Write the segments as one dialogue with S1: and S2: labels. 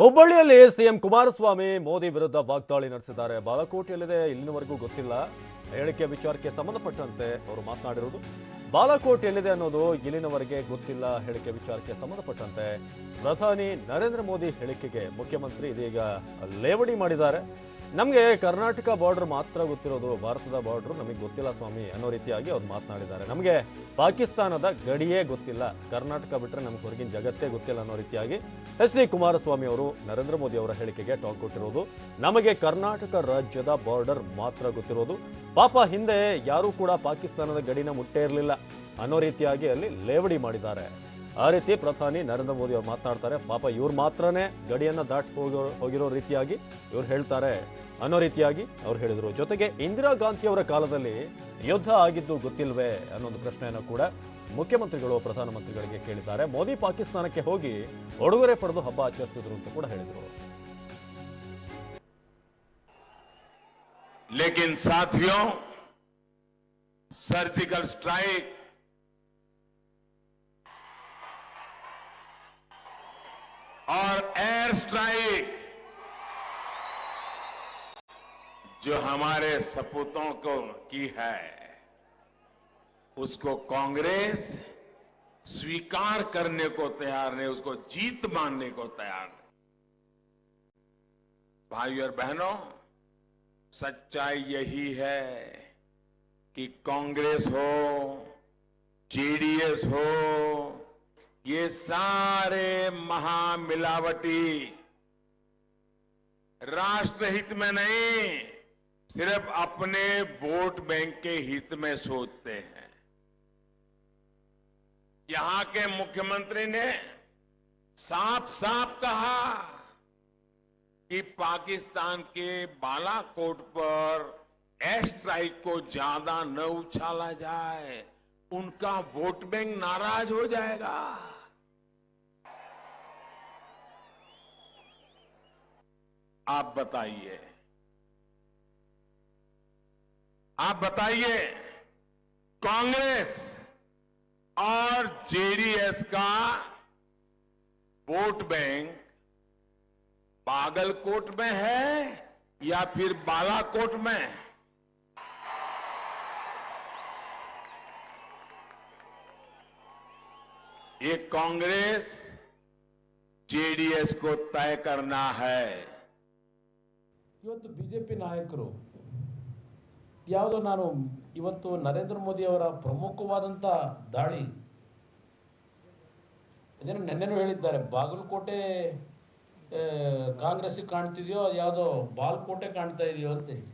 S1: ಹುಬ್ಬಳ್ಳಿಯಲ್ಲಿ ಸಿಎಂ ಕುಮಾರಸ್ವಾಮಿ ಮೋದಿ ವಿರುದ್ಧ ವಾಗ್ದಾಳಿ ನಡೆಸಿದ್ದಾರೆ. ಬಾಲಕೋಟೆಯಲ್ಲಿದೆ. ಇಲ್ಲಿನವರೆಗೂ ಗೊತ್ತಿಲ್ಲ. ಹೇಳಿಕೆ ವಿಚಾರಕ್ಕೆ ಸಂಬಂಧಪಟ್ಟಂತೆ ಅವರು ಮಾತನಾಡಿರುವುದು. ಬಾಲಕೋಟ್ ಎಲ್ಲಿದೆ ಅನ್ನೋದು ಇಲ್ಲಿನವರೆಗೆ ಗೊತ್ತಿಲ್ಲ. ಹೇಳಿಕೆ ವಿಚಾರಕ್ಕೆ ಸಂಬಂಧಪಟ್ಟಂತೆ ಪ್ರಧಾನಿ ನರೇಂದ್ರ ಮೋದಿ ಹೇಳಿಕೆಗೆ ಮುಖ್ಯಮಂತ್ರಿ ಇದೀಗ ಲೇವಡಿ ಮಾಡಿದ್ದಾರೆ. ನಮಗೆ ಕರ್ನಾಟಕ ಬಾರ್ಡರ್ ಮಾತ್ರ ಗೊತ್ತಿರೋದು, ಭಾರತದ ಬಾರ್ಡರ್ ನಮಗೆ ಗೊತ್ತಿಲ್ಲ ಸ್ವಾಮಿ ಅನ್ನೋ ರೀತಿಯಾಗಿ ಅವ್ರು ಮಾತನಾಡಿದ್ದಾರೆ. ನಮಗೆ ಪಾಕಿಸ್ತಾನದ ಗಡಿಯೇ ಗೊತ್ತಿಲ್ಲ, ಕರ್ನಾಟಕ ಬಿಟ್ಟರೆ ನಮ್ಗೆ ಹೊರಗಿನ ಜಗತ್ತೇ ಗೊತ್ತಿಲ್ಲ ಅನ್ನೋ ರೀತಿಯಾಗಿ ಎಸ್ ಡಿ ಕುಮಾರಸ್ವಾಮಿ ಅವರು, ನರೇಂದ್ರ ಮೋದಿ ಅವರ ಹೇಳಿಕೆಗೆ ಟಾಕ್ ಕೊಟ್ಟಿರೋದು, ನಮಗೆ ಕರ್ನಾಟಕ ರಾಜ್ಯದ ಬಾರ್ಡರ್ ಮಾತ್ರ ಗೊತ್ತಿರೋದು, ಪಾಪ ಹಿಂದೆ ಯಾರೂ ಕೂಡ ಪಾಕಿಸ್ತಾನದ ಗಡಿನ ಮುಟ್ಟೇ ಇರಲಿಲ್ಲ ಅನ್ನೋ ರೀತಿಯಾಗಿ ಅಲ್ಲಿ ಲೇವಡಿ ಮಾಡಿದ್ದಾರೆ. ಆ ರೀತಿ ಪ್ರಧಾನಿ ನರೇಂದ್ರ ಮೋದಿ ಅವರು ಮಾತನಾಡ್ತಾರೆ ಪಾಪ ಇವ್ರು ಮಾತ್ರನೇ ಗಡಿಯನ್ನ ದಾಟಿ ಹೋಗೋ ಹೋಗಿರೋ ರೀತಿಯಾಗಿ ಇವ್ರು ಹೇಳ್ತಾರೆ ಅನ್ನೋ ರೀತಿಯಾಗಿ ಅವ್ರು ಹೇಳಿದರು ಜೊತೆಗೆ ಇಂದಿರಾ ಗಾಂಧಿ ಅವರ ಕಾಲದಲ್ಲಿ ಯುದ್ಧ ಆಗಿದ್ದು ಗೊತ್ತಿಲ್ವೇ ಅನ್ನೊಂದು ಪ್ರಶ್ನೆಯನ್ನು ಕೂಡ ಮುಖ್ಯಮಂತ್ರಿಗಳು ಪ್ರಧಾನಮಂತ್ರಿಗಳಿಗೆ ಕೇಳಿದ್ದಾರೆ ಮೋದಿ ಪಾಕಿಸ್ತಾನಕ್ಕೆ ಹೋಗಿ ಉಡುಗೊರೆ ಪಡೆದು ಹಬ್ಬ ಆಚರಿಸಿದ್ರು ಅಂತ ಕೂಡ ಹೇಳಿದರು
S2: लेकिन साथियों सर्जिकल स्ट्राइक और एयर स्ट्राइक जो हमारे सपूतों को की है, उसको कांग्रेस स्वीकार करने को तैयार नहीं, उसको जीत मानने को तैयार नहीं। भाइयों और बहनों, सच्चाई यही है कि कांग्रेस हो, जेडीएस हो ये सारे महामिलावटी राष्ट्रहित में नहीं, सिर्फ़ अपने वोट बैंक के हित में सोचते हैं। यहाँ के मुख्यमंत्री ने साफ़ साफ़ कहा कि पाकिस्तान के बालाकोट पर एयर स्ट्राइक को ज़्यादा न उछाला जाए, उनका वोट बैंक नाराज़ हो जाएगा। आप बताइए। आप बताइए, कांग्रेस और जेडीएस का वोट बैंक बागलकोट में है या फिर बालाकोट में? ये कांग्रेस, जेडीएस को तय करना है।
S3: ಇವತ್ತು ಬಿ ಜೆ ಪಿ ನಾಯಕರು, ಯಾವುದೋ ನಾನು ಇವತ್ತು ನರೇಂದ್ರ ಮೋದಿ ಅವರ ಪ್ರಮುಖವಾದಂಥ ದಾಳಿ ಇದನ್ನು ನೆನ್ನೆನೂ ಹೇಳಿದ್ದಾರೆ, ಬಾಗಲಕೋಟೆ ಕಾಂಗ್ರೆಸ್ ಕಾಂಗ್ರೆಸ್ಸಿಗೆ ಕಾಣ್ತಿದೆಯೋ ಅದು ಯಾವುದೋ ಬಾಲ್ಕೋಟೆ ಕಾಣ್ತಾ ಇದೆಯೋ ಅಂತೇಳಿ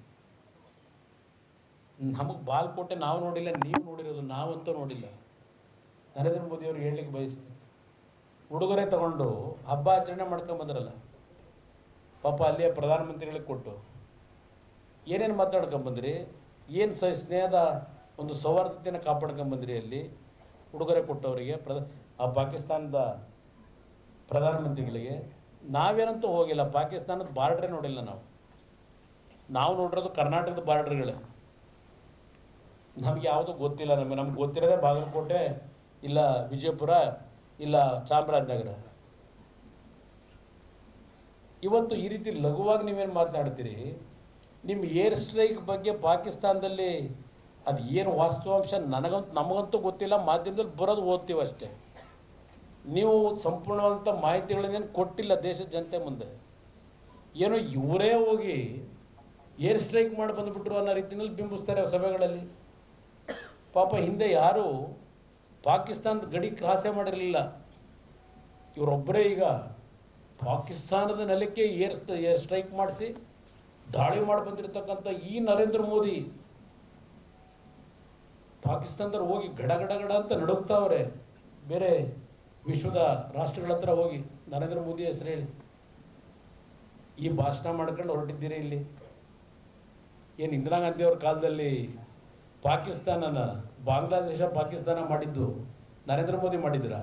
S3: ನಮಗೆ ಬಾಲ್ಕೋಟೆ ನಾವು ನೋಡಿಲ್ಲ, ನೀವು ನೋಡಿರೋದು ನಾವಂತೂ ನೋಡಿಲ್ಲ. ನರೇಂದ್ರ ಮೋದಿಯವರು ಹೇಳಲಿಕ್ಕೆ ಬಯಸ್ತೀನಿ. ಉಡುಗೊರೆ ತಗೊಂಡು ಹಬ್ಬ ಆಚರಣೆ ಮಾಡ್ಕೊಂಬಂದ್ರಲ್ಲ ಪಾಪ ಅಲ್ಲಿಯ ಪ್ರಧಾನಮಂತ್ರಿಗಳಿಗೆ ಕೊಟ್ಟು. ಏನೇನು ಮಾತಾಡ್ಕೊಂಬಂದ್ರಿ ಏನು ಸ, ಸ್ನೇಹದ ಒಂದು ಸೌಹಾರ್ದತೆಯನ್ನು ಕಾಪಾಡ್ಕೊಂಬಂದ್ರಿ ಅಲ್ಲಿ? ಉಡುಗೊರೆ ಕೊಟ್ಟವರಿಗೆ ಪ್ರದ ಆ ಪಾಕಿಸ್ತಾನದ ಪ್ರಧಾನಮಂತ್ರಿಗಳಿಗೆ. ನಾವೇನಂತೂ ಹೋಗಿಲ್ಲ. ಪಾಕಿಸ್ತಾನದ ಬಾರ್ಡ್ರೇ ನೋಡಿಲ್ಲ ನಾವು. ನಾವು ನೋಡಿರೋದು ಕರ್ನಾಟಕದ ಬಾರ್ಡ್ರ್ಗಳೇ. ನಮ್ಗೆ ಯಾವುದು ಗೊತ್ತಿಲ್ಲ. ನಮಗೆ, ನಮ್ಗೆ ಗೊತ್ತಿರೋದೇ ಬಾಗಲಕೋಟೆ, ಇಲ್ಲ ವಿಜಯಪುರ, ಇಲ್ಲ ಚಾಮರಾಜನಗರ. ಇವತ್ತು ಈ ರೀತಿ ಲಘುವಾಗಿ ನೀವೇನು ಮಾತನಾಡ್ತೀರಿ? ನಿಮ್ಮ ಏರ್ ಸ್ಟ್ರೈಕ್ ಬಗ್ಗೆ ಪಾಕಿಸ್ತಾನದಲ್ಲಿ ಅದು ಏನು ವಾಸ್ತವಾಂಶ ನನಗಂತೂ ನಮಗಂತೂ ಗೊತ್ತಿಲ್ಲ, ಮಾಧ್ಯಮದಲ್ಲಿ ಬರೋದು ಓದ್ತೀವಿ ಅಷ್ಟೇ. ನೀವು ಸಂಪೂರ್ಣವಾದಂಥ ಮಾಹಿತಿಗಳನ್ನೇನು ಕೊಟ್ಟಿಲ್ಲ ದೇಶದ ಜನತೆ ಮುಂದೆ. ಏನೋ ಇವರೇ ಹೋಗಿ ಏರ್ ಸ್ಟ್ರೈಕ್ ಮಾಡಿ ಬಂದುಬಿಟ್ರು ಅನ್ನೋ ರೀತಿಯಲ್ಲಿ ಬಿಂಬಿಸ್ತಾರೆ ಸಭೆಗಳಲ್ಲಿ. ಪಾಪ ಹಿಂದೆ ಯಾರೂ ಪಾಕಿಸ್ತಾನದ ಗಡಿ ಕ್ರಾಸೇ ಮಾಡಿರಲಿಲ್ಲ. ಇವರೊಬ್ಬರೇ ಈಗ ಪಾಕಿಸ್ತಾನದ ನೆಲಕ್ಕೆ ಏರ್ ಸ್ಟ್ರೈಕ್ ಮಾಡಿಸಿ ದಾಳಿ ಮಾಡಿ ಬಂದಿರತಕ್ಕಂಥ ಈ ನರೇಂದ್ರ ಮೋದಿ ಪಾಕಿಸ್ತಾನದವ್ರು ಹೋಗಿ ಗಡ ಗಡ ಗಡ ಅಂತ ನಡುಗ್ತಾವ್ರೆ ಬೇರೆ ವಿಶ್ವದ ರಾಷ್ಟ್ರಗಳ ಹತ್ರ ಹೋಗಿ ನರೇಂದ್ರ ಮೋದಿ ಹೆಸರು ಹೇಳಿ. ಈ ಭಾಷಣ ಮಾಡ್ಕೊಂಡು ಹೊರಟಿದ್ದೀರಿ ಇಲ್ಲಿ. ಏನು ಇಂದಿರಾ ಗಾಂಧಿ ಅವ್ರ ಕಾಲದಲ್ಲಿ ಪಾಕಿಸ್ತಾನನ ಬಾಂಗ್ಲಾದೇಶ ಪಾಕಿಸ್ತಾನ ಮಾಡಿದ್ದು ನರೇಂದ್ರ ಮೋದಿ ಮಾಡಿದ್ರಾ